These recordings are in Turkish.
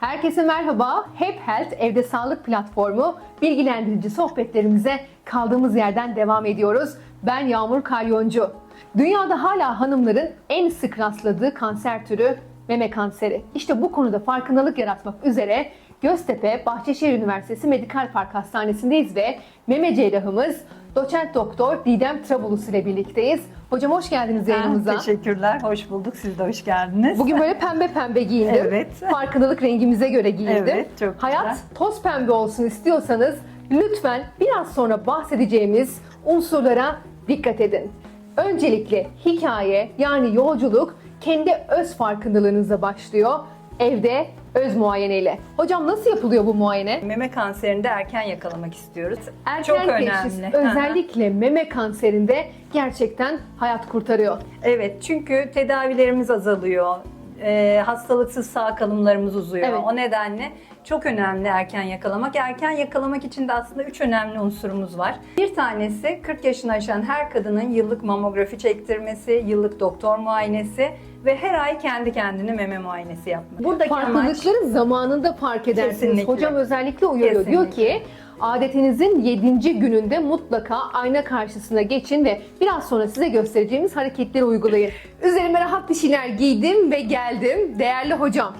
Herkese merhaba. Hep Health Evde Sağlık platformu bilgilendirici sohbetlerimize kaldığımız yerden devam ediyoruz. Ben Yağmur Kalyoncu. Dünyada hala hanımların en sık rastladığı kanser türü meme kanseri. İşte bu konuda farkındalık yaratmak üzere Göztepe Bahçeşehir Üniversitesi Medikal Park Hastanesi'ndeyiz ve meme cerrahımız Doçent Doktor Didem Trabulus ile birlikteyiz. Hocam hoş geldiniz yayınımıza. Teşekkürler, hoş bulduk. Siz de hoş geldiniz. Bugün böyle pembe pembe giyindim. Evet. Farkındalık rengimize göre giyindim. Evet, çok Hayat güzel. toz pembe olsun istiyorsanız lütfen biraz sonra bahsedeceğimiz unsurlara dikkat edin. Öncelikle hikaye yani yolculuk kendi öz farkındalığınızla başlıyor. Evde öz muayeneyle. Hocam nasıl yapılıyor bu muayene? Meme kanserini de erken yakalamak istiyoruz. Erken Çok teşhis önemli. özellikle meme kanserinde gerçekten hayat kurtarıyor. evet, çünkü tedavilerimiz azalıyor. Ee, hastalıksız sağ kalımlarımız uzuyor. Evet. O nedenle çok önemli erken yakalamak. Erken yakalamak için de aslında üç önemli unsurumuz var. Bir tanesi 40 yaşını aşan her kadının yıllık mamografi çektirmesi, yıllık doktor muayenesi ve her ay kendi kendine meme muayenesi yapmak. Buradaki amaç Farklılıkları zamanında fark edersiniz. Kesinlikle. Hocam özellikle uyarıyor. Diyor Kesinlikle. ki adetinizin 7. gününde mutlaka ayna karşısına geçin ve biraz sonra size göstereceğimiz hareketleri uygulayın. Üzerime rahat bir şeyler giydim ve geldim. Değerli hocam,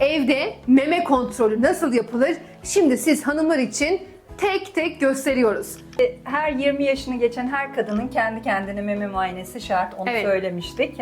evde meme kontrolü nasıl yapılır? Şimdi siz hanımlar için tek tek gösteriyoruz. Her 20 yaşını geçen her kadının kendi kendine meme muayenesi şart. Onu Evet. söylemiştik.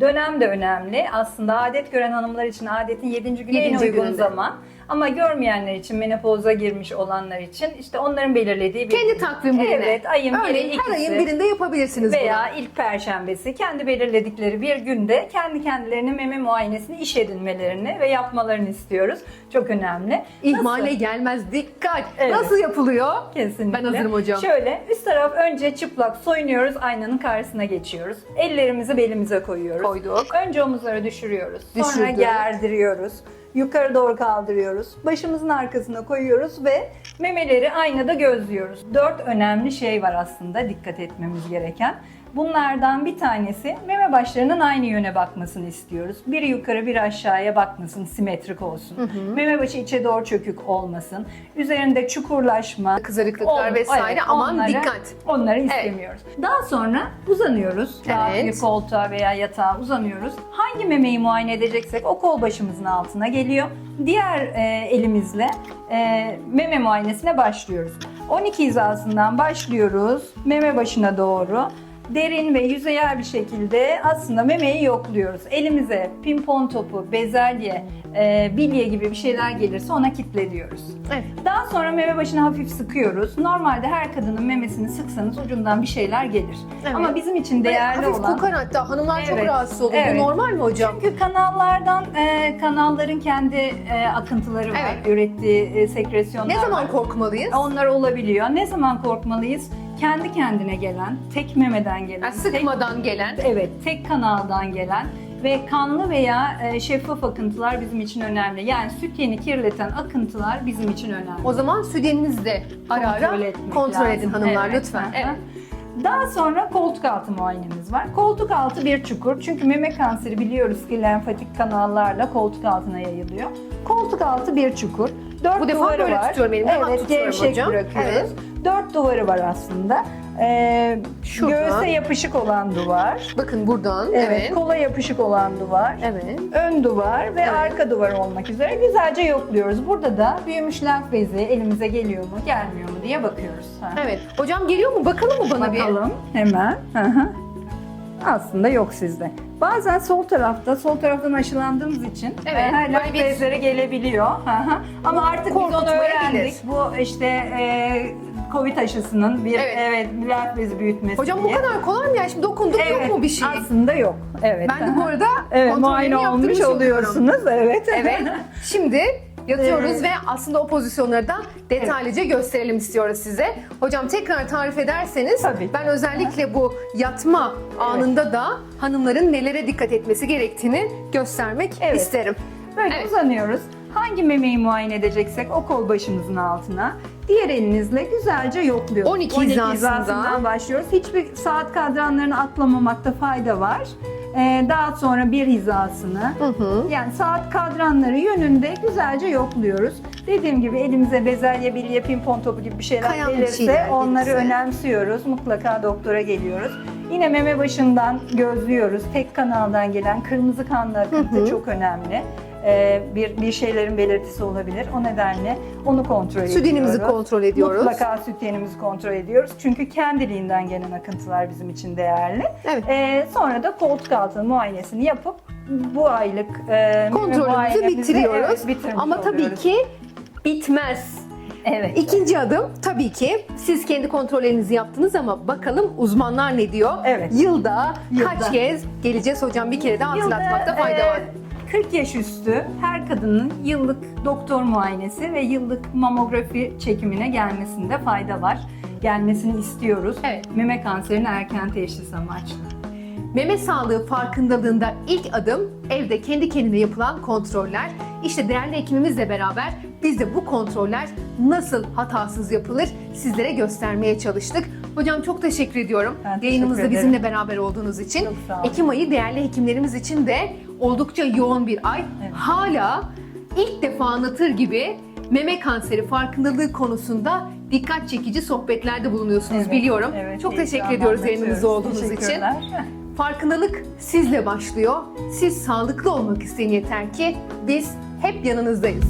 Dönem de önemli. Aslında adet gören hanımlar için adetin 7. günü en uygun gününde. zaman. Ama görmeyenler için, menopoza girmiş olanlar için işte onların belirlediği bir Kendi takvimlerine. Evet, ayın biri, Örneğin her ikisi. ayın birinde yapabilirsiniz veya ilk perşembesi kendi belirledikleri bir günde kendi kendilerine meme muayenesini iş edinmelerini ve yapmalarını istiyoruz. Çok önemli. bunu. İhmale Nasıl? gelmez. Dikkat. Evet. Nasıl yapılıyor? Kesinlikle. Ben hazırım hocam. Şöyle üst taraf önce çıplak soyunuyoruz, aynanın karşısına geçiyoruz. Ellerimizi belimize koyuyoruz. Koyduk. Önce omuzları düşürüyoruz. Sonra Düşürdük. gerdiriyoruz. Yukarı doğru kaldırıyoruz. Başımızın arkasına koyuyoruz ve memeleri aynada gözlüyoruz. Dört önemli şey var aslında dikkat etmemiz gereken. Bunlardan bir tanesi meme başlarının aynı yöne bakmasını istiyoruz. Biri yukarı bir aşağıya bakmasın, simetrik olsun. Meme başı içe doğru çökük olmasın. Üzerinde çukurlaşma, Kızarıklıklar Ol- vesaire. evet, Aman onları- dikkat. Onları istemiyoruz. Daha sonra uzanıyoruz. Evet. bir koltuğa veya yatağa uzanıyoruz. Hangi memeyi muayene edeceksek o kol başımızın altına geliyor. Diğer e, elimizle e, meme muayenesine başlıyoruz. 12 hizasından başlıyoruz. Meme başına doğru derin ve yüzeyel bir şekilde aslında memeyi yokluyoruz. Elimize pimpon topu, bezelye, e, bilye gibi bir şeyler gelirse ona kitlediyoruz. Evet. Daha sonra meme başını hafif sıkıyoruz. Normalde her kadının memesini sıksanız ucundan bir şeyler gelir. Evet. Ama bizim için değerli hafif olan... kokar hatta hanımlar çok Evet, rahatsız oluyor. evet. Bu normal mi hocam? Çünkü kanallardan, e, kanalların kendi e, akıntıları var. Evet. Ürettiği e, sekresyonlar Ne zaman var. korkmalıyız? Onlar olabiliyor. Ne zaman korkmalıyız? Kendi kendine gelen, tek memeden gelen, Yani sıkmadan gelen. tek, evet, tek kanaldan gelen ve kanlı veya e, şeffaf akıntılar bizim için önemli. Yani süt yeni kirleten akıntılar bizim için önemli. O zaman sütyeninizi de ara ara Kontrol etmek kontrol lazım. edin hanımlar Evet, lütfen. Evet. Daha sonra koltuk altı muayenemiz var. Koltuk altı bir çukur. Çünkü meme kanseri biliyoruz ki lenfatik kanallarla koltuk altına yayılıyor. Koltuk altı bir çukur. Dört Bu defa böyle var. tutuyorum rahat Evet, gevşek bırakıyoruz. Evet. Dört duvarı var aslında. Ee, Şurada. göğse yapışık olan duvar. Bakın buradan. Evet. Evet. Kola yapışık olan duvar. Evet. Ön duvar ve Evet. arka duvar olmak üzere güzelce yokluyoruz. Burada da büyümüş lenf bezi elimize geliyor mu, gelmiyor mu diye bakıyoruz. Ha. Evet. Hocam geliyor mu? Bakalım mı bana bir? Bakalım hemen. Hı hı. Aslında yok sizde. Bazen sol tarafta, sol taraftan aşılandığımız için Evet, e, her böyle lenf bir- bezleri gelebiliyor. Hı hı. Ama artık biz onu öğrendik. Bu işte e, Covid aşısının bir Evet. evet. lenf bezi büyütmesi Hocam bu diye. kadar kolay mı ya? Şimdi dokunduk Evet, yok mu bir şey? Aslında yok. Evet. Ben de bu arada evet, muayene olmuş oluyorsunuz. Evet. Evet. Şimdi yatıyoruz Evet. ve aslında o pozisyonları da detaylıca gösterelim istiyoruz size. Hocam tekrar tarif ederseniz Tabii ben özellikle bu yatma anında da hanımların nelere dikkat etmesi gerektiğini göstermek Evet. isterim. Böyle Evet. uzanıyoruz. Hangi memeyi muayene edeceksek o kol başımızın altına. Diğer elinizle güzelce yokluyoruz. 12 hizasında. hizasından başlıyoruz. Hiçbir saat kadranlarını atlamamakta fayda var. Ee, daha sonra bir hizasını Hı hı. yani saat kadranları yönünde güzelce yokluyoruz. Dediğim gibi elimize bezelye, bilye, pimpon topu gibi bir şeyler Kayan gelirse şeyler onları gelirse. önemsiyoruz. Mutlaka doktora geliyoruz. Yine meme başından gözlüyoruz. Tek kanaldan gelen kırmızı kanlı akıntı Hı hı. çok önemli. Ee, bir bir şeylerin belirtisi olabilir. O nedenle onu kontrol Sütyenimizi ediyoruz. kontrol ediyoruz. Mutlaka sütyenimizi kontrol ediyoruz. Çünkü kendiliğinden gelen akıntılar bizim için değerli. Evet. Ee, sonra da koltuk altı muayenesini yapıp bu aylık e, Kontrolümüzü bitiriyoruz. evet, bitirmiş Ama tabii oluyoruz. ki bitmez. evet. İkinci adım tabii ki siz kendi kontrollerinizi yaptınız ama bakalım uzmanlar ne diyor? Evet. Yılda, Yılda. kaç kez geleceğiz hocam bir kere daha Yılda, hatırlatmakta fayda e, var. 40 yaş üstü her kadının yıllık doktor muayenesi ve yıllık mamografi çekimine gelmesinde fayda var. Gelmesini istiyoruz. Evet. Meme kanserinin erken teşhis amaçlı. Meme sağlığı farkındalığında ilk adım evde kendi kendine yapılan kontroller. İşte değerli hekimimizle beraber biz de bu kontroller nasıl hatasız yapılır sizlere göstermeye çalıştık. Hocam çok teşekkür ediyorum. Ben teşekkür Yayınımızda ederim. bizimle beraber olduğunuz için. Çok sağ olun. Ekim ayı değerli hekimlerimiz için de oldukça yoğun bir ay. Evet. Hala ilk defa anlatır gibi meme kanseri farkındalığı konusunda dikkat çekici sohbetlerde bulunuyorsunuz Evet, biliyorum. evet, çok teşekkür ediyoruz yayınımızda olduğunuz için. Farkındalık sizle başlıyor. Siz sağlıklı olmak isteyin yeter ki biz hep yanınızdayız.